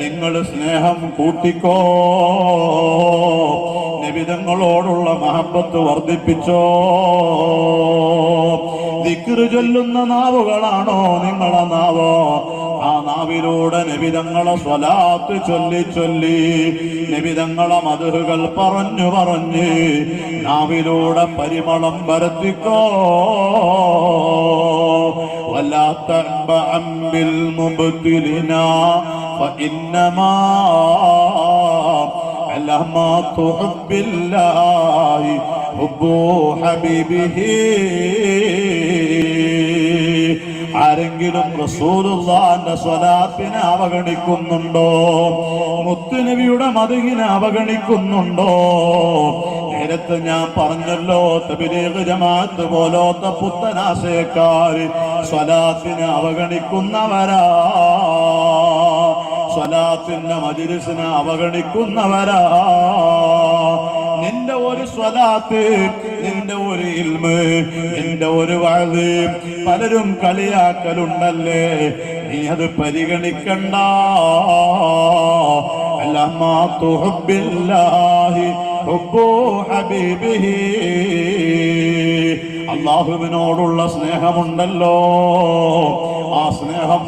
നിങ്ങൾ സ്നേഹം കൂട്ടിക്കോ നിബിതങ്ങളോടുള്ള മഹബത്ത് വർദ്ധിപ്പിച്ചോ. ദിക്കറ് ചൊല്ലുന്ന നാവുകളാണോ നിങ്ങളെ നാവോ? ആ നാവിലൂടെ നിബിതങ്ങളെ സ്വലാത്ത് ചൊല്ലി ചൊല്ലി നിബിതങ്ങളെ മധുകൾ പറഞ്ഞു പറഞ്ഞ് നാവിലൂടെ പരിമളം പരത്തിക്കോ. ولا تنبعا بالمبتلنا فإنما على ما تحب الله حب حبيبه. ആരെങ്കിലും റസൂലുള്ളാന്റെ സ്വലാത്തിനെ അവഗണിക്കുന്നുണ്ടോ? മുത്തുനബിയുടെ മതകിനെ അവഗണിക്കുന്നുണ്ടോ? നേരത്തെ ഞാൻ പറഞ്ഞല്ലോ തബിലീഗ് ജമാഅത്ത് പോലോത്ത പുത്തനാശയക്കാര് സ്വലാത്തിനെ അവഗണിക്കുന്നവരാ. സ്വലാത്തിന്റെ മജിലിസിനെ അവഗണിക്കുന്നവരാ. നിന്റെ ഒരു സ്വദാത്ത് നിന്റെ ഒരു ഇൽമ് നിന്റെ ഒരു വാഴ് പലരും കളിയാക്കലുണ്ടല്ലേ? നീ അത് പരിഗണിക്കണ്ട. അള്ളാഹുവിനോടുള്ള സ്നേഹമുണ്ടല്ലോ. ആ സ്നേഹം